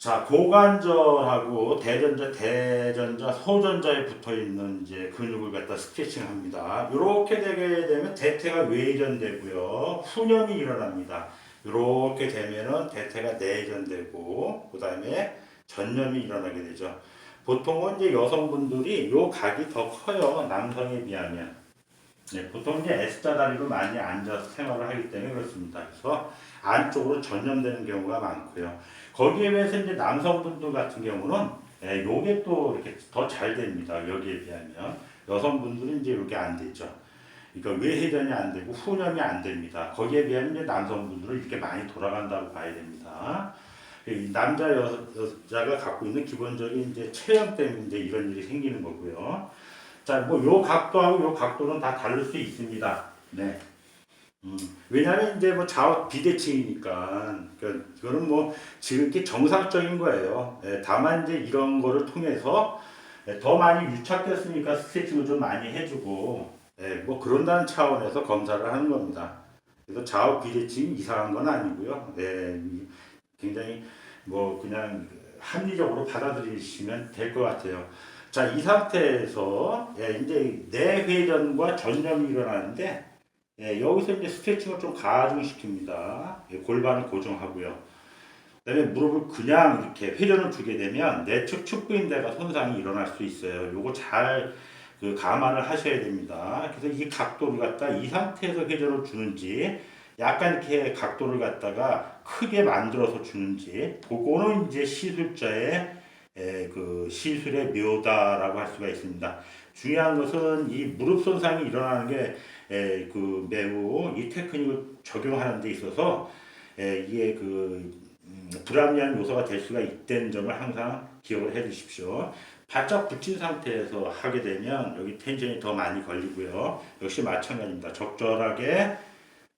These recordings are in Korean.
자, 고관절하고 대전자, 대전자, 소전자에 붙어 있는 이제 근육을 갖다 스트레칭 합니다. 이렇게 되게 되면 대퇴가 외전되고요. 후념이 일어납니다. 이렇게 되면은 대퇴가 내전되고, 그 다음에 전념이 일어나게 되죠. 보통은 이제 여성분들이 요 각이 더 커요. 남성에 비하면. 네, 보통 이제 S자 다리로 많이 앉아서 생활을 하기 때문에 그렇습니다. 그래서 안쪽으로 전염되는 경우가 많고요. 거기에 비해서 이제 남성분들 같은 경우는 예, 요게 또 이렇게 더 잘 됩니다. 여기에 비하면 여성분들은 이제 이렇게 안 되죠. 그러니까 외회전이 안 되고 후념이 안 됩니다. 거기에 비하면 이제 남성분들은 이렇게 많이 돌아간다고 봐야 됩니다. 이 남자 여, 여자가 갖고 있는 기본적인 이제 체형 때문에 이제 이런 일이 생기는 거고요. 자, 뭐 요 각도하고 요 각도는 다 다를 수 있습니다. 네. 음, 왜냐하면 이제 뭐 좌우 비대칭이니까 그 그거는 뭐 지극히 정상적인 거예요. 예, 다만 이제 이런 거를 통해서 예, 더 많이 유착됐으니까 스트레칭을 좀 많이 해주고 예, 뭐 그런다는 차원에서 검사를 하는 겁니다. 그래서 좌우 비대칭이 이상한 건 아니고요. 예, 이- 굉장히 뭐 그냥 합리적으로 받아들이시면 될 것 같아요. 자, 이 상태에서 예, 이제 내회전과 전염이 일어나는데 예, 여기서 이제 스트레칭을 좀 가중시킵니다. 예, 골반을 고정하고요. 그다음에 무릎을 그냥 이렇게 회전을 주게 되면 내측 축부인대가 손상이 일어날 수 있어요. 요거 잘 그 감안을 하셔야 됩니다. 그래서 이 각도를 갖다 이 상태에서 회전을 주는지 약간 이렇게 각도를 갖다가 크게 만들어서 주는지 그거는 이제 시술자의 에, 그 시술의 묘다라고 할 수가 있습니다. 중요한 것은 이 무릎 손상이 일어나는 게 에, 그 매우 이 테크닉을 적용하는 데 있어서 에, 이게 그 음, 불합리한 요소가 될 수가 있다는 점을 항상 기억을 해 주십시오. 바짝 붙인 상태에서 하게 되면 여기 텐션이 더 많이 걸리고요. 역시 마찬가지입니다. 적절하게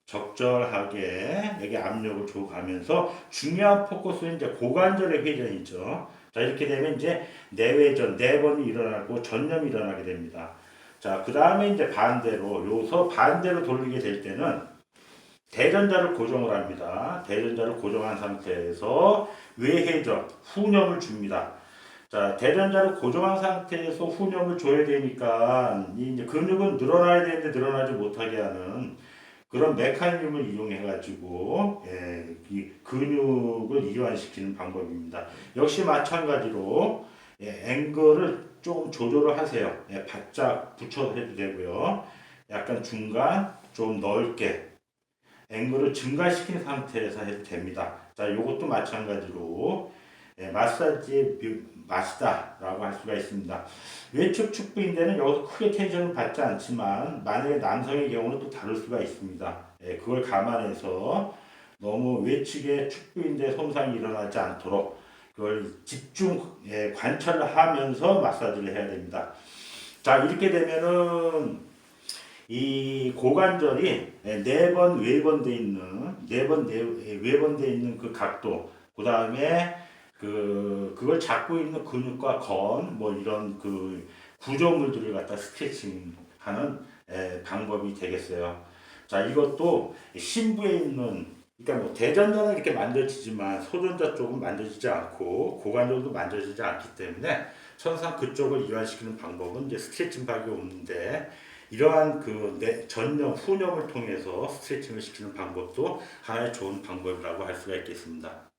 적절하게 여기 압력을 줘가면서 중요한 포커스는 이제 고관절의 회전이죠. 자 이렇게 되면 이제 내외전 네 번이 일어나고 전염이 일어나게 됩니다. 자 그 다음에 이제 반대로 요서 반대로 돌리게 될 때는 대전자를 고정을 합니다. 대전자를 고정한 상태에서 외회전 후념을 줍니다. 자 대전자를 고정한 상태에서 후념을 줘야 되니까 이 이제 근육은 늘어나야 되는데 늘어나지 못하게 하는 그런 메커니즘을 이용해 가지고 예, 이 근육을 이완시키는 방법입니다. 역시 마찬가지로 예, 앵글을 조금 조절을 하세요. 예, 바짝 붙여서 해도 되고요. 약간 중간 좀 넓게 앵글을 증가시킨 상태에서 해도 됩니다. 자, 이것도 마찬가지로 예, 마사지의 묘- 맛이다라고 할 수가 있습니다. 외측 축부인대는 여기서 크게 텐션을 받지 않지만 만약에 남성의 경우는 또 다를 수가 있습니다. 예, 그걸 감안해서 너무 외측의 축부인대 손상이 일어나지 않도록 그걸 집중 예, 관찰을 하면서 마사지를 해야 됩니다. 자 이렇게 되면은 이 고관절이 네 번 외번돼 있는 네 번 외번돼 있는 그 각도 그 다음에 그 그걸 잡고 있는 근육과 건 뭐 이런 그 구조물들을 갖다 스트레칭하는 에, 방법이 되겠어요. 자 이것도 신부에 있는 그러니까 뭐 대전자는 이렇게 만져지지만 소전자 쪽은 만져지지 않고 고관절도 만져지지 않기 때문에 천상 그쪽을 이완시키는 방법은 이제 스트레칭밖에 없는데 이러한 그 내- 전염 후념을 통해서 스트레칭을 시키는 방법도 하나의 좋은 방법이라고 할 수가 있겠습니다.